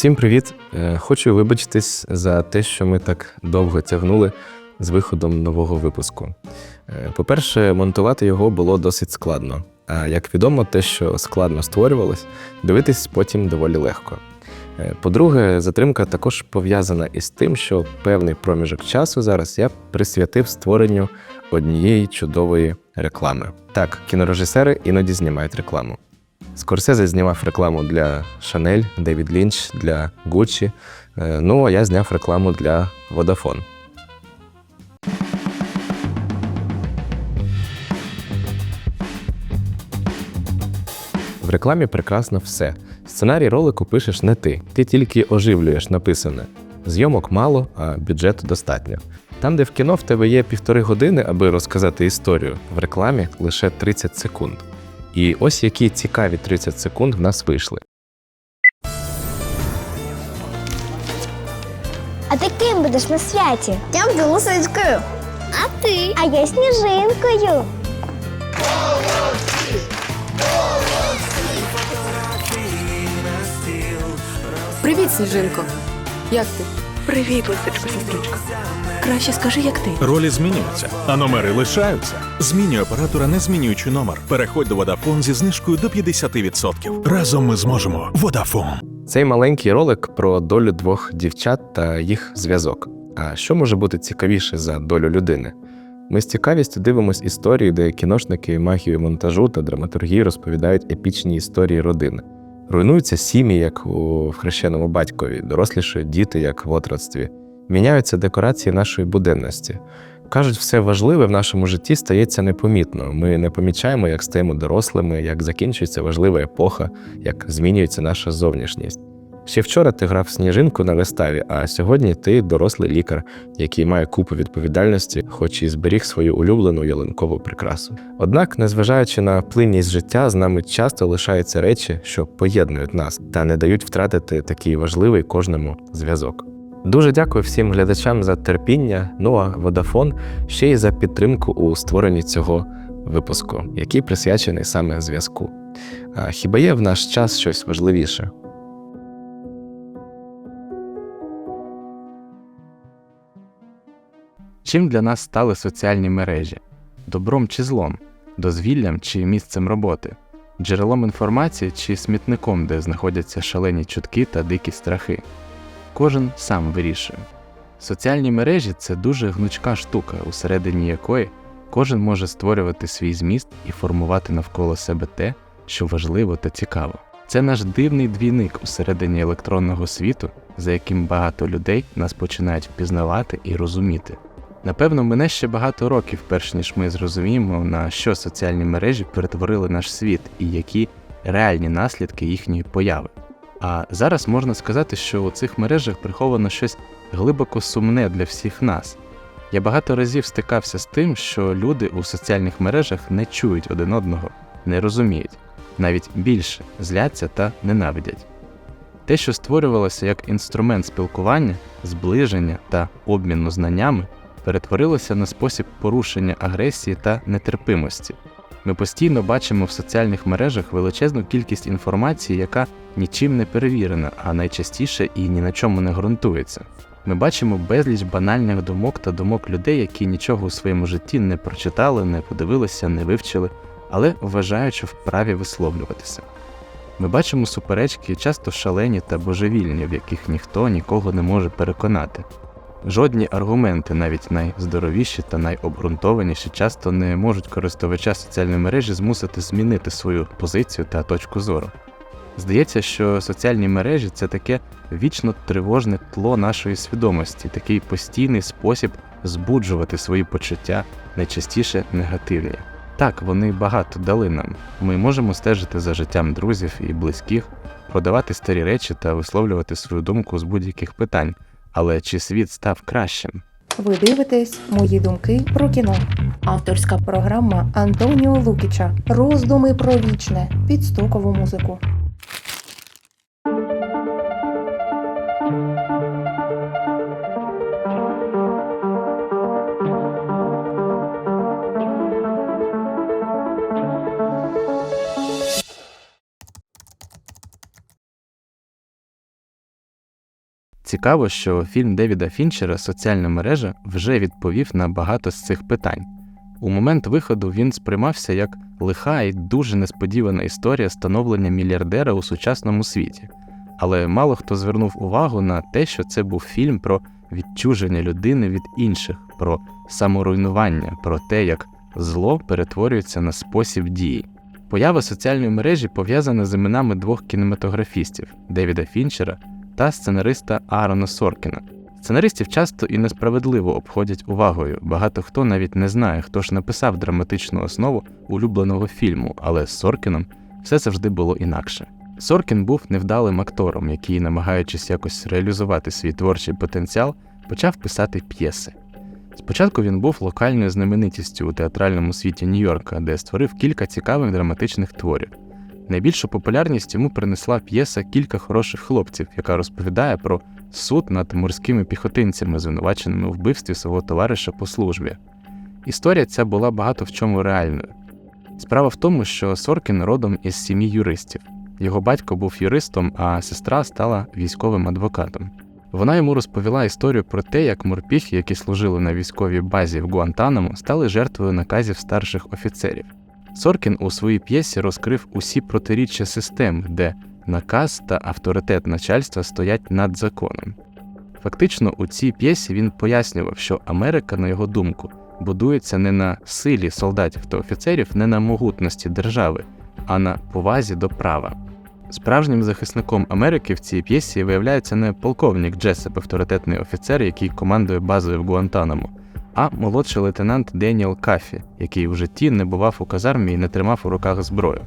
Всім привіт! Е, Хочу вибачитись за те, що ми так довго тягнули з виходом нового випуску. Е, По-перше, монтувати його було досить складно. А як відомо, те, що складно створювалось, дивитись потім доволі легко. Е, По-друге, затримка також пов'язана із тим, що певний проміжок часу зараз я присвятив створенню однієї чудової реклами. Так, кінорежисери іноді знімають рекламу. Скорсезе знімав рекламу для Шанель, Девід Лінч, для Гуччі. Е, Ну, а я зняв рекламу для Vodafone. В рекламі прекрасно все. Сценарій ролику пишеш не ти, ти тільки оживлюєш написане. Зйомок мало, а бюджету достатньо. Там, де в кіно в тебе є півтори години, аби розказати історію, в рекламі лише 30 секунд. І ось які цікаві 30 секунд в нас вийшли. А ти ким будеш на святі? Я буду лисичкою. А ти? А я сніжинкою. Привіт, Сніжинко. Як ти? Привіт, лисичко, сестричко. Краще скажи, як ти. Ролі змінюються, а номери лишаються. Змінюй оператора, не змінюючи номер. Переходь до Vodafone зі знижкою до 50%. Разом ми зможемо. Vodafone. Цей маленький ролик про долю двох дівчат та їх зв'язок. А що може бути цікавіше за долю людини? Ми з цікавістю дивимось історії, де кіношники магію монтажу та драматургії розповідають епічні історії родини. Руйнуються сім'ї, як у хрещеному батькові, дорослішають діти, як в отродстві. Міняються декорації нашої буденності. Кажуть, все важливе в нашому житті стається непомітно. Ми не помічаємо, як стаємо дорослими, як закінчується важлива епоха, як змінюється наша зовнішність. Ще вчора ти грав сніжинку на виставі, а сьогодні ти дорослий лікар, який має купу відповідальності, хоч і зберіг свою улюблену ялинкову прикрасу. Однак, незважаючи на плинність життя, з нами часто лишаються речі, що поєднують нас та не дають втратити такий важливий кожному зв'язок. Дуже дякую всім глядачам за терпіння. Ну а Vodafone ще й за підтримку у створенні цього випуску, який присвячений саме зв'язку. А хіба є в наш час щось важливіше? Чим для нас стали соціальні мережі? Добром чи злом, дозвіллям чи місцем роботи, джерелом інформації чи смітником, де знаходяться шалені чутки та дикі страхи? Кожен сам вирішує. Соціальні мережі це дуже гнучка штука, усередині якої кожен може створювати свій зміст і формувати навколо себе те, що важливо та цікаво. Це наш дивний двійник усередині електронного світу, за яким багато людей нас починають впізнавати і розуміти. Напевно, мене ще багато років, перш ніж ми зрозуміємо, на що соціальні мережі перетворили наш світ і які реальні наслідки їхньої появи. А зараз можна сказати, що у цих мережах приховано щось глибоко сумне для всіх нас. Я багато разів стикався з тим, що люди у соціальних мережах не чують один одного, не розуміють, навіть більше зляться та ненавидять. Те, що створювалося як інструмент спілкування, зближення та обміну знаннями, перетворилося на спосіб порушення агресії та нетерпимості. Ми постійно бачимо в соціальних мережах величезну кількість інформації, яка нічим не перевірена, а найчастіше і ні на чому не ґрунтується. Ми бачимо безліч банальних думок та думок людей, які нічого у своєму житті не прочитали, не подивилися, не вивчили, але вважають, що вправі висловлюватися. Ми бачимо суперечки часто шалені та божевільні, в яких ніхто нікого не може переконати. Жодні аргументи, навіть найздоровіші та найобґрунтованіші, часто не можуть користувача соціальної мережі змусити змінити свою позицію та точку зору. Здається, що соціальні мережі це таке вічно тривожне тло нашої свідомості, такий постійний спосіб збуджувати свої почуття, найчастіше негативні. Так, вони багато дали нам. Ми можемо стежити за життям друзів і близьких, продавати старі речі та висловлювати свою думку з будь-яких питань. Але чи світ став кращим? Ви дивитесь мої думки про кіно. Авторська програма Антоніо Лукіча. Роздуми про вічне під стокову музику. Цікаво, що фільм Девіда Фінчера Соціальна мережа вже відповів на багато з цих питань. У момент виходу він сприймався як лиха і дуже несподівана історія становлення мільярдера у сучасному світі. Але мало хто звернув увагу на те, що це був фільм про відчуження людини від інших, про саморуйнування, про те, як зло перетворюється на спосіб дії. Поява соціальної мережі пов'язана з іменами двох кінематографістів Девіда Фінчера та сценариста Аарона Соркіна. Сценаристів часто і несправедливо обходять увагою. Багато хто навіть не знає, хто ж написав драматичну основу улюбленого фільму, але з Соркіном все завжди було інакше. Соркін був невдалим актором, який, намагаючись якось реалізувати свій творчий потенціал, почав писати п'єси. Спочатку він був локальною знаменитістю у театральному світі Нью-Йорка, де створив кілька цікавих драматичних творів. Найбільшу популярність йому принесла п'єса Кілька хороших хлопців, яка розповідає про суд над морськими піхотинцями, звинуваченими у вбивстві свого товариша по службі. Історія ця була багато в чому реальною. Справа в тому, що Соркін родом із сім'ї юристів. Його батько був юристом, а сестра стала військовим адвокатом. Вона йому розповіла історію про те, як морпіхи, які служили на військовій базі в Гуантанамо, стали жертвою наказів старших офіцерів. Соркін у своїй п'єсі розкрив усі протиріччя систем, де наказ та авторитет начальства стоять над законом. Фактично, у цій п'єсі він пояснював, що Америка, на його думку, будується не на силі солдатів та офіцерів, не на могутності держави, а на повазі до права. Справжнім захисником Америки в цій п'єсі виявляється не полковник Джесеп, авторитетний офіцер, який командує базою в Гуантанамо, а молодший лейтенант Деніел Кафі, який у житті не бував у казармі і не тримав у руках зброю.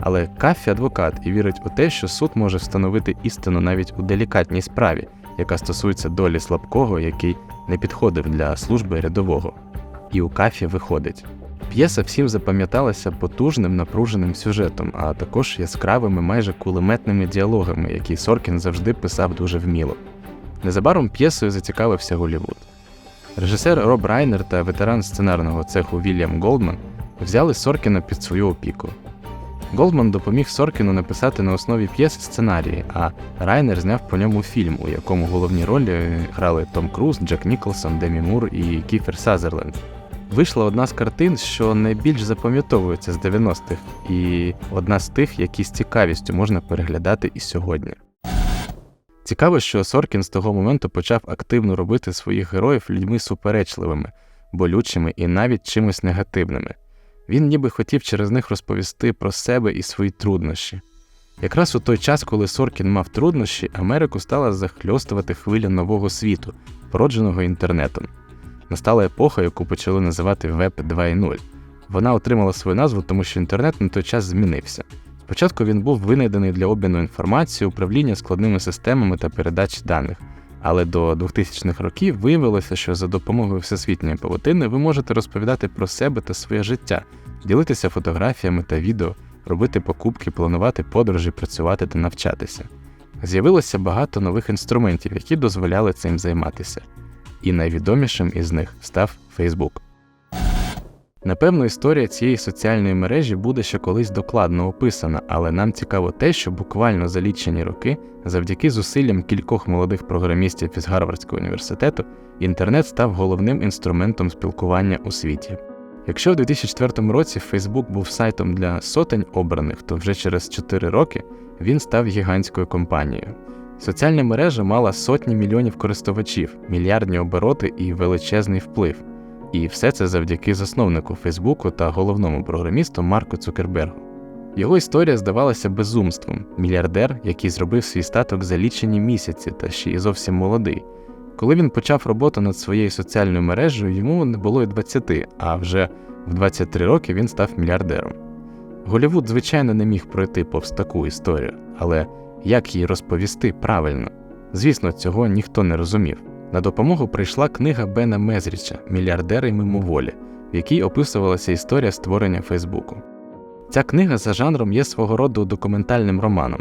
Але Кафі адвокат і вірить у те, що суд може встановити істину навіть у делікатній справі, яка стосується долі слабкого, який не підходив для служби рядового. І у Кафі виходить. П'єса всім запам'яталася потужним напруженим сюжетом, а також яскравими, майже кулеметними діалогами, які Соркін завжди писав дуже вміло. Незабаром п'єсою зацікавився Голлівуд. Режисер Роб Райнер та ветеран сценарного цеху Вільям Голдман взяли Соркіна під свою опіку. Голдман допоміг Соркіну написати на основі п'єси сценарії, а Райнер зняв по ньому фільм, у якому головні ролі грали Том Круз, Джек Ніколсон, Демі Мур і Кіфер Сазерленд. Вийшла одна з картин, що найбільш запам'ятовується з 90-х, і одна з тих, які з цікавістю можна переглядати і сьогодні. Цікаво, що Соркін з того моменту почав активно робити своїх героїв людьми суперечливими, болючими і навіть чимось негативними. Він ніби хотів через них розповісти про себе і свої труднощі. Якраз у той час, коли Соркін мав труднощі, Америку стала захльостувати хвиля нового світу, породженого інтернетом. Настала епоха, яку почали називати Веб 2.0. Вона отримала свою назву, тому що інтернет на той час змінився. Спочатку він був винайдений для обміну інформацією, управління складними системами та передач даних. Але до 2000-х років виявилося, що за допомогою всесвітньої павутини ви можете розповідати про себе та своє життя, ділитися фотографіями та відео, робити покупки, планувати подорожі, працювати та навчатися. З'явилося багато нових інструментів, які дозволяли цим займатися. І найвідомішим із них став Facebook. Напевно, історія цієї соціальної мережі буде ще колись докладно описана, але нам цікаво те, що буквально за лічені роки, завдяки зусиллям кількох молодих програмістів із Гарвардського університету, інтернет став головним інструментом спілкування у світі. Якщо в 2004 році Facebook був сайтом для сотень обраних, то вже через 4 роки він став гігантською компанією. Соціальна мережа мала сотні мільйонів користувачів, мільярдні обороти і величезний вплив. І все це завдяки засновнику Фейсбуку та головному програмісту Марку Цукербергу. Його історія здавалася безумством мільярдер, який зробив свій статок за лічені місяці та ще й зовсім молодий. Коли він почав роботу над своєю соціальною мережею, йому не було й 20, а вже в 23 роки він став мільярдером. Голівуд, звичайно, не міг пройти повз таку історію, але як її розповісти правильно? Звісно, цього ніхто не розумів. На допомогу прийшла книга Бена Мезріча Мільярдери мимоволі, в якій описувалася історія створення Фейсбуку. Ця книга за жанром є свого роду документальним романом.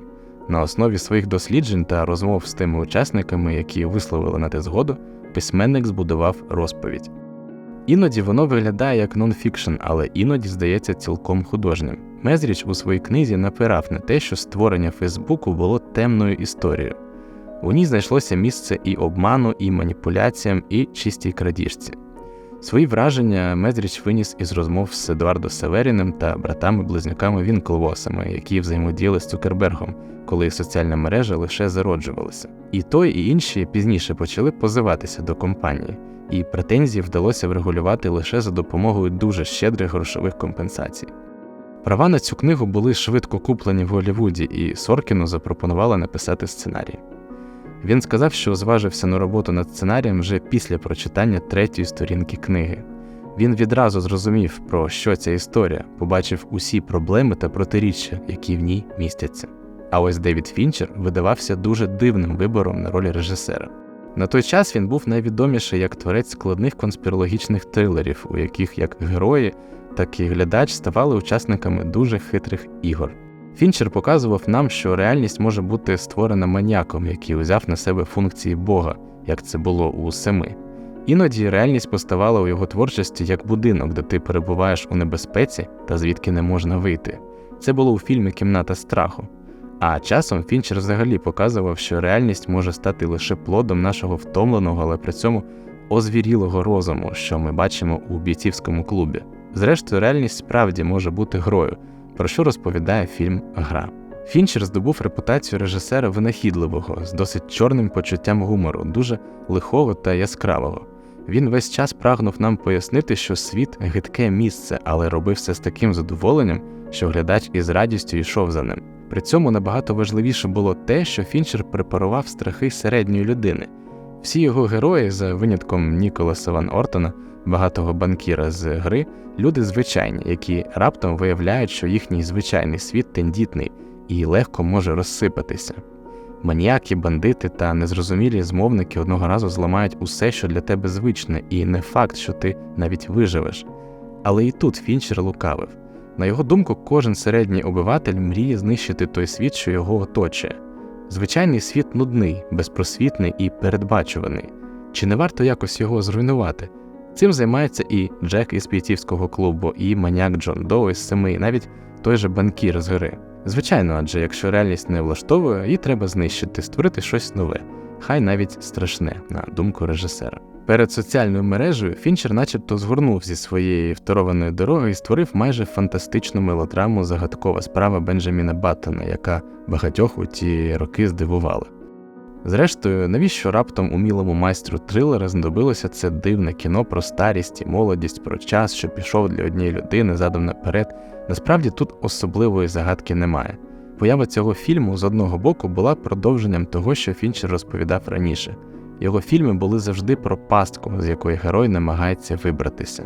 На основі своїх досліджень та розмов з тими учасниками, які висловили на те згоду, письменник збудував розповідь. Іноді воно виглядає як нонфікшн, але іноді здається цілком художнім. Мезріч у своїй книзі напирав на те, що створення Фейсбуку було темною історією. У ній знайшлося місце і обману, і маніпуляціям, і чистій крадіжці. Свої враження Мезріч виніс із розмов з Едуардо Северіним та братами-близнюками Вінклвосами, які взаємодіяли з Цукербергом, коли соціальна мережа лише зароджувалася. І той, і інші пізніше почали позиватися до компанії, і претензії вдалося врегулювати лише за допомогою дуже щедрих грошових компенсацій. Права на цю книгу були швидко куплені в Голлівуді, і Соркіну запропонували написати сценарій. Він сказав, що зважився на роботу над сценарієм вже після прочитання третьої сторінки книги. Він відразу зрозумів, про що ця історія, побачив усі проблеми та протиріччя, які в ній містяться. А ось Девід Фінчер видавався дуже дивним вибором на роль режисера. На той час він був найвідоміший як творець складних конспірологічних трилерів, у яких як герої, так і глядач ставали учасниками дуже хитрих ігор. Фінчер показував нам, що реальність може бути створена маніаком, який узяв на себе функції Бога, як це було у Семи. Іноді реальність поставала у його творчості як будинок, де ти перебуваєш у небезпеці та звідки не можна вийти. Це було у фільмі Кімната страху. А часом Фінчер взагалі показував, що реальність може стати лише плодом нашого втомленого, але при цьому озвірілого розуму, що ми бачимо у бійцівському клубі. Зрештою, реальність справді може бути грою, про що розповідає фільм Гра. Фінчер здобув репутацію режисера винахідливого з досить чорним почуттям гумору, дуже лихого та яскравого. Він весь час прагнув нам пояснити, що світ гидке місце, але робив це з таким задоволенням, що глядач із радістю йшов за ним. При цьому набагато важливіше було те, що Фінчер препарував страхи середньої людини. Всі його герої, за винятком Ніколаса Ван Ортона, багатого банкіра з гри, люди звичайні, які раптом виявляють, що їхній звичайний світ тендітний і легко може розсипатися. Маніяки, бандити та незрозумілі змовники одного разу зламають усе, що для тебе звичне, і не факт, що ти навіть виживеш. Але і тут Фінчер лукавив. На його думку, кожен середній обиватель мріє знищити той світ, що його оточує. Звичайний світ нудний, безпросвітний і передбачуваний. Чи не варто якось його зруйнувати? Цим займається і Джек із бійцівського клубу, і маняк Джон Доу із семи, і навіть той же банкір з гри. Звичайно, адже якщо реальність не влаштовує, її треба знищити, створити щось нове, хай навіть страшне, на думку режисера. Перед соціальною мережею Фінчер начебто згорнув зі своєї второваної дороги і створив майже фантастичну мелодраму Загадкова справа Бенджаміна Баттона, яка багатьох у ті роки здивувала. Зрештою, навіщо раптом умілому майстру трилера знадобилося це дивне кіно про старість і молодість, про час, що пішов для однієї людини задом наперед. Насправді тут особливої загадки немає. Поява цього фільму з одного боку була продовженням того, що Фінчер розповідав раніше. Його фільми були завжди про пастку, з якої герой намагається вибратися.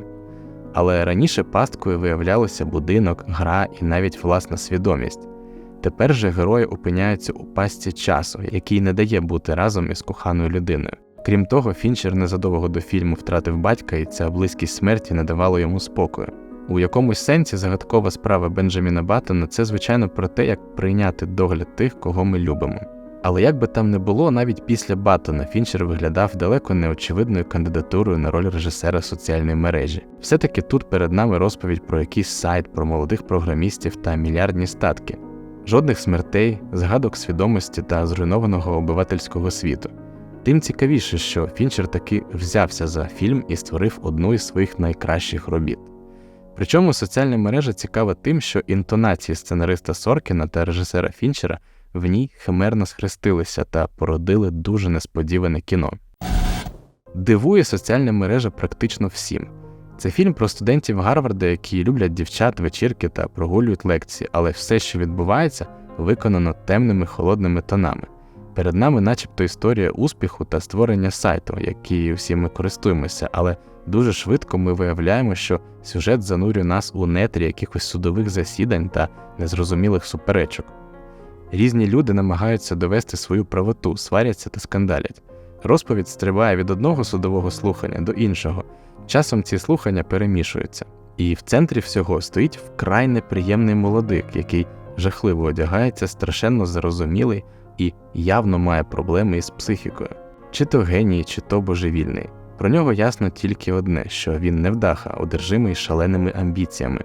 Але раніше пасткою виявлялося будинок, гра і навіть власна свідомість. Тепер же герої опиняються у пастці часу, який не дає бути разом із коханою людиною. Крім того, Фінчер незадовго до фільму втратив батька, і ця близькість смерті не давала йому спокою. У якомусь сенсі загадкова справа Бенджаміна Баттона – це звичайно про те, як прийняти догляд тих, кого ми любимо. Але як би там не було, навіть після Баттона Фінчер виглядав далеко неочевидною кандидатурою на роль режисера соціальної мережі. Все-таки тут перед нами розповідь про якийсь сайт, про молодих програмістів та мільярдні статки. Жодних смертей, згадок свідомості та зруйнованого обивательського світу. Тим цікавіше, що Фінчер таки взявся за фільм і створив одну із своїх найкращих робіт. Причому соціальна мережа цікава тим, що інтонації сценариста Соркіна та режисера Фінчера в ній химерно схрестилися та породили дуже несподіване кіно. Дивує соціальна мережа практично всім. Це фільм про студентів Гарварда, які люблять дівчат, вечірки та прогулюють лекції, але все, що відбувається, виконано темними холодними тонами. Перед нами, начебто, історія успіху та створення сайту, який всі ми користуємося, але дуже швидко ми виявляємо, що сюжет занурює нас у нетрі якихось судових засідань та незрозумілих суперечок. Різні люди намагаються довести свою правоту, сваряться та скандалять. Розповідь стрибає від одного судового слухання до іншого. Часом ці слухання перемішуються. І в центрі всього стоїть вкрай неприємний молодик, який жахливо одягається, страшенно зарозумілий і явно має проблеми із психікою. Чи то геній, чи то божевільний. Про нього ясно тільки одне, що він невдаха, одержимий шаленими амбіціями.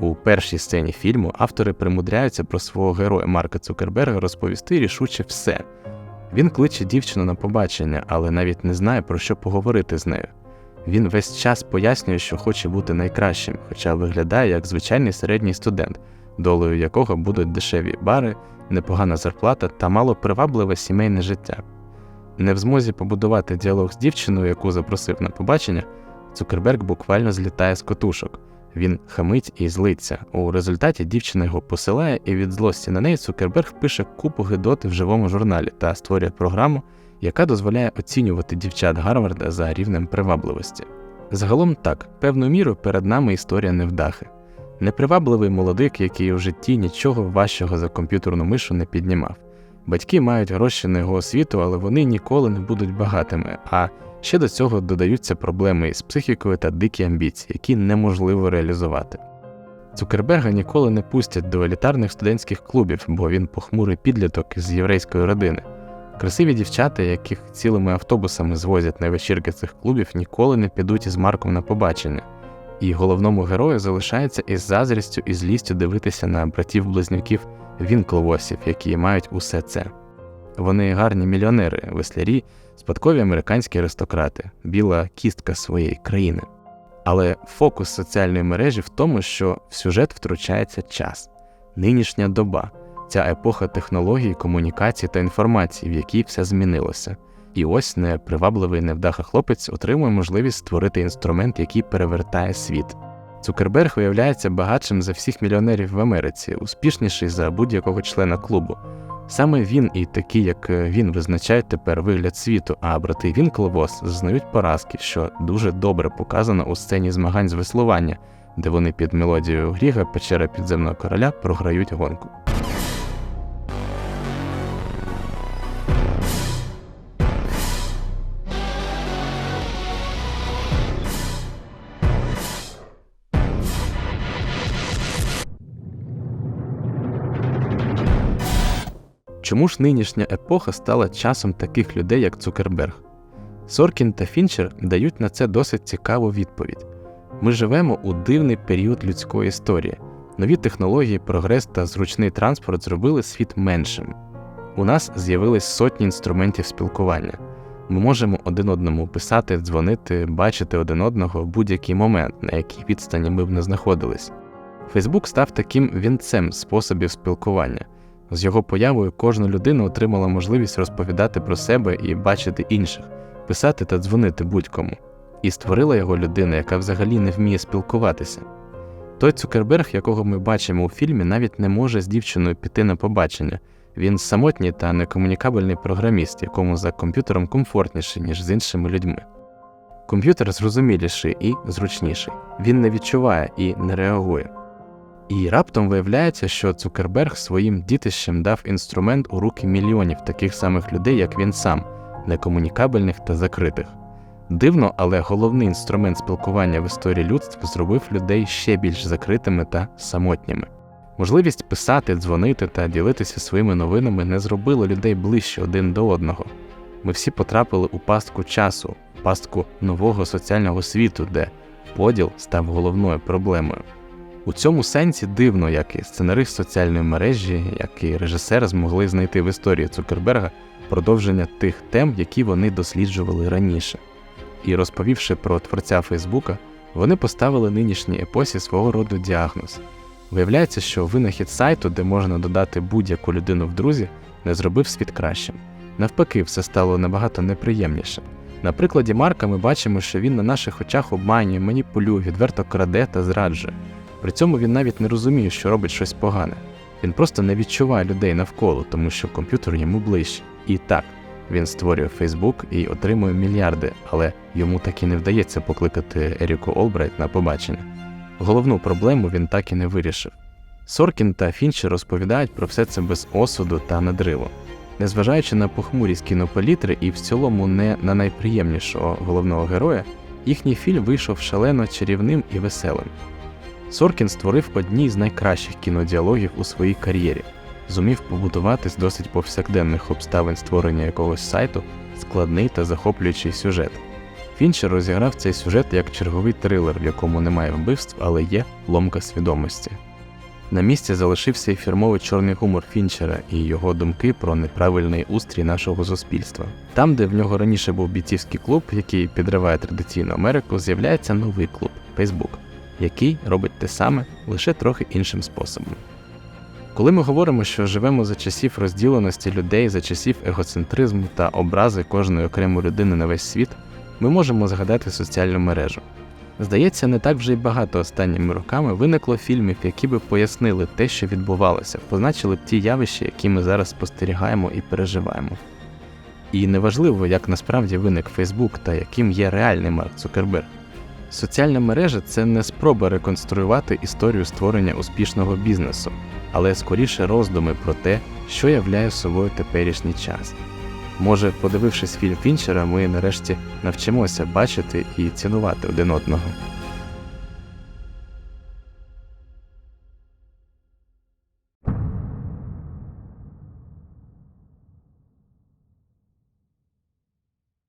У першій сцені фільму автори примудряються про свого героя Марка Цукерберга розповісти рішуче все. Він кличе дівчину на побачення, але навіть не знає, про що поговорити з нею. Він весь час пояснює, що хоче бути найкращим, хоча виглядає як звичайний середній студент, долею якого будуть дешеві бари, непогана зарплата та малопривабливе сімейне життя. Не в змозі побудувати діалог з дівчиною, яку запросив на побачення, Цукерберг буквально злітає з котушок. Він хамить і злиться. У результаті дівчина його посилає, і від злості на неї Цукерберг пише купу гидоти в живому журналі та створює програму, яка дозволяє оцінювати дівчат Гарварда за рівнем привабливості. Загалом так, певною мірою перед нами історія невдахи. Непривабливий молодик, який у житті нічого важчого за комп'ютерну мишу не піднімав. Батьки мають гроші на його освіту, але вони ніколи не будуть багатими. А ще до цього додаються проблеми із психікою та дикі амбіції, які неможливо реалізувати. Цукерберга ніколи не пустять до елітарних студентських клубів, бо він похмурий підліток із єврейської родини. Красиві дівчата, яких цілими автобусами звозять на вечірки цих клубів, ніколи не підуть із Марком на побачення. І головному герою залишається із заздрістю і злістю дивитися на братів-близнюків Вінклвосів, які мають усе це. Вони гарні мільйонери, веслярі, спадкові американські аристократи, біла кістка своєї країни. Але фокус соціальної мережі в тому, що в сюжет втручається час, нинішня доба, ця епоха технологій, комунікації та інформації, в якій все змінилося. І ось непривабливий невдаха хлопець отримує можливість створити інструмент, який перевертає світ. Цукерберг виявляється багатшим за всіх мільйонерів в Америці, успішніший за будь-якого члена клубу. Саме він і такі, як він, визначають тепер вигляд світу, а брати Вінклвос зазнають поразки, що дуже добре показано у сцені змагань з веслування, де вони під мелодією Гріга Печера підземного короля програють гонку. Чому ж нинішня епоха стала часом таких людей, як Цукерберг? Соркін та Фінчер дають на це досить цікаву відповідь. Ми живемо у дивний період людської історії. Нові технології, прогрес та зручний транспорт зробили світ меншим. У нас з'явились сотні інструментів спілкування. Ми можемо один одному писати, дзвонити, бачити один одного в будь-який момент, на якій відстані ми б не знаходились. Фейсбук став таким вінцем способів спілкування. З його появою кожна людина отримала можливість розповідати про себе і бачити інших, писати та дзвонити будь-кому. І створила його людина, яка взагалі не вміє спілкуватися. Той Цукерберг, якого ми бачимо у фільмі, навіть не може з дівчиною піти на побачення. Він самотній та некомунікабельний програміст, якому за комп'ютером комфортніше, ніж з іншими людьми. Комп'ютер зрозуміліший і зручніший. Він не відчуває і не реагує. І раптом виявляється, що Цукерберг своїм дітищем дав інструмент у руки мільйонів таких самих людей, як він сам, некомунікабельних та закритих. Дивно, але головний інструмент спілкування в історії людства зробив людей ще більш закритими та самотніми. Можливість писати, дзвонити та ділитися своїми новинами не зробила людей ближче один до одного. Ми всі потрапили у пастку часу, пастку нового соціального світу, де поділ став головною проблемою. У цьому сенсі дивно, як і сценарист соціальної мережі, як і режисер змогли знайти в історії Цукерберга продовження тих тем, які вони досліджували раніше. І розповівши про творця Фейсбука, вони поставили нинішній епосі свого роду діагноз. Виявляється, що винахід сайту, де можна додати будь-яку людину в друзі, не зробив світ кращим. Навпаки, все стало набагато неприємніше. На прикладі Марка ми бачимо, що він на наших очах обманює, маніпулює, відверто краде та зраджує. При цьому він навіть не розуміє, що робить щось погане. Він просто не відчуває людей навколо, тому що комп'ютер йому ближче. І так, він створює Фейсбук і отримує мільярди, але йому так і не вдається покликати Еріку Олбрайт на побачення. Головну проблему він так і не вирішив. Соркін та Фінчер розповідають про все це без осуду та надриву. Незважаючи на похмурість кінопалітри і в цілому не на найприємнішого головного героя, їхній фільм вийшов шалено чарівним і веселим. Соркін створив одні з найкращих кінодіалогів у своїй кар'єрі, зумів побудувати з досить повсякденних обставин створення якогось сайту складний та захоплюючий сюжет. Фінчер розіграв цей сюжет як черговий трилер, в якому немає вбивств, але є ломка свідомості. На місці залишився і фірмовий чорний гумор Фінчера і його думки про неправильний устрій нашого суспільства. Там, де в нього раніше був бійцівський клуб, який підриває традиційну Америку, з'являється новий клуб Facebook, який робить те саме лише трохи іншим способом. Коли ми говоримо, що живемо за часів розділеності людей, за часів егоцентризму та образи кожної окремої людини на весь світ, ми можемо згадати соціальну мережу. Здається, не так вже й багато останніми роками виникло фільмів, які би пояснили те, що відбувалося, позначили б ті явища, які ми зараз спостерігаємо і переживаємо. І неважливо, як насправді виник Фейсбук та яким є реальний Марк Цукерберг. Соціальна мережа це не спроба реконструювати історію створення успішного бізнесу, але скоріше роздуми про те, що являє собою теперішній час. Може, подивившись фільм Фінчера, ми нарешті навчимося бачити і цінувати один одного.